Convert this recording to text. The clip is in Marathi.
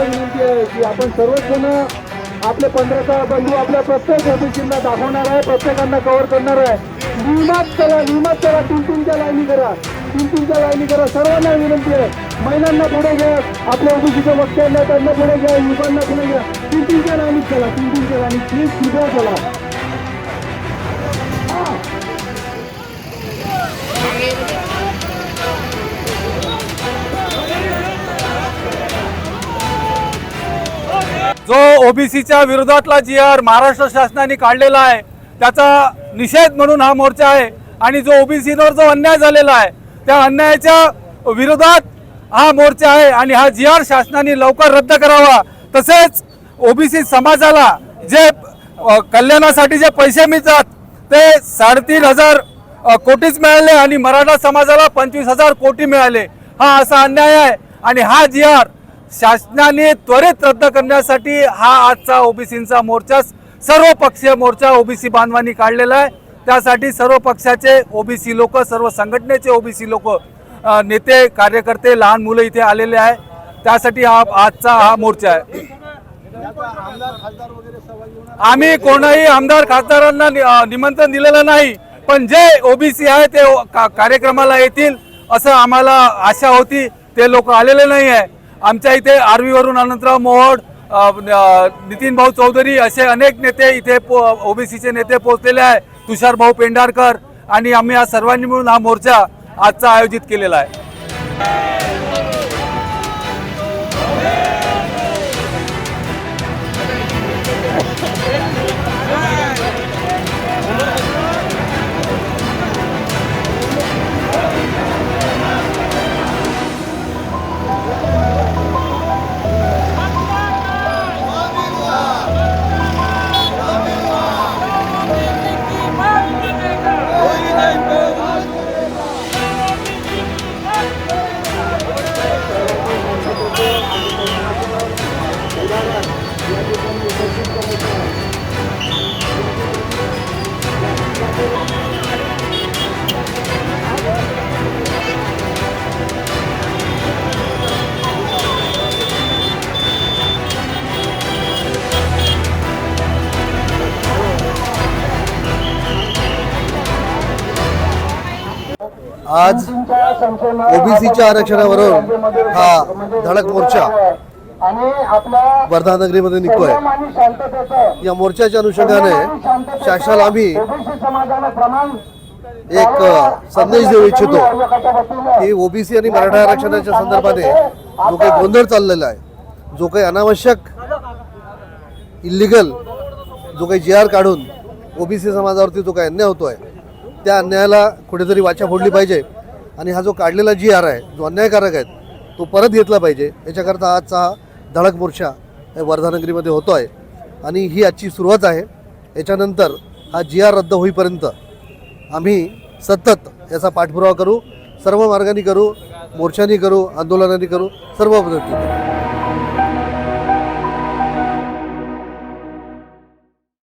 सर्वांना विनंती आहे म्हणजे की आपण सर्वच जण आपले पंधराचा बंधू आपल्या प्रत्येक ओबीसींना दाखवणार आहे प्रत्येकांना कव्हर करणार आहे. नियमात चला नियमात चला तीन लाईनी करा. तीन लाईनी करा. सर्वांना विनंती आहे. महिलांना पुढे घ्या. आपल्या ओबीसीच्या वक्त्यांना त्यांना पुढे घ्या. युवकांना पुढे घ्या. तीन तीनच्या लाईनीत चला तीन तीनच्या लाईनीत. प्लीज सुद्धा चला. जो ओबीसीच्या विरोधातला जी आर महाराष्ट्र शासनाने काढलेला आहे त्याचा निषेध म्हणून हा मोर्चा आहे आणि जो ओबीसीवर जो अन्याय झालेला आहे त्या अन्यायाच्या विरोधात हा मोर्चा आहे आणि हा जी आर शासनाने लवकर रद्द करावा. तसेच ओबीसी समाजाला जे कल्याणासाठी जे पैसे मिळतात ते साडेतीन हजार कोटीच मिळाले आणि मराठा समाजाला पंचवीस हजार कोटी मिळाले. हा असा अन्याय आहे आणि हा जी आर शासनाने त्वरित रद्द करण्यासाठी हा आजचा ओबीसींचा मोर्चा सर्व पक्षीय मोर्चा ओबीसी बांधवांनी काढलेला आहे. त्यासाठी सर्व पक्षाचे ओबीसी लोक सर्व संघटनेचे ओबीसी लोक नेते कार्यकर्ते लहान मुलं इथे आलेले आहे. त्यासाठी हा आजचा हा मोर्चा आहे. आम्ही कोणाही आमदार खासदारांना निमंत्रण दिलेलं नाही पण जे ओबीसी आहे ते का- कार्यक्रमाला येतील असं आम्हाला आशा होती. ते लोक आलेले नाही आहे. आमच्या इथे आर्वी वरून अनंतराव मोहोड नितीन भाऊ चौधरी असे अनेक नेते इथे ओबीसीचे नेते पोहोचलेले आहे. तुषार भाऊ पेंढारकर आणि आम्ही आज सर्वांनी मिळून हा मोर्चा आजचा आयोजित केलेला आहे. आज ओबीसीच्या आरक्षणावरून हा धडक मोर्चा वर्धा नगरीमध्ये निघतोय. या मोर्चाच्या अनुषंगाने शासनाला आम्ही एक संदेश देऊ इच्छितो की ओबीसी आणि मराठा आरक्षणाच्या संदर्भाने जो काही गोंधळ चाललेला आहे जो काही अनावश्यक इलिगल जो काही जी आर काढून ओबीसी समाजावरती जो काही अन्याय होतोय त्या अन्यायाला कुठेतरी वाचा फोडली पाहिजे. आणि हा जो काढलेला जी आर आहे जो अन्यायकारक आहे तो परत घेतला पाहिजे. याच्याकरता आजचा हा धडक मोर्चा वर्धानगरीमध्ये होतो आहे आणि ही आजची सुरुवात आहे. याच्यानंतर हा जी आर रद्द होईपर्यंत आम्ही सतत याचा पाठपुरावा करू सर्व मार्गाने करू मोर्चानी करू आंदोलनाने करू सर्व पद्धतीने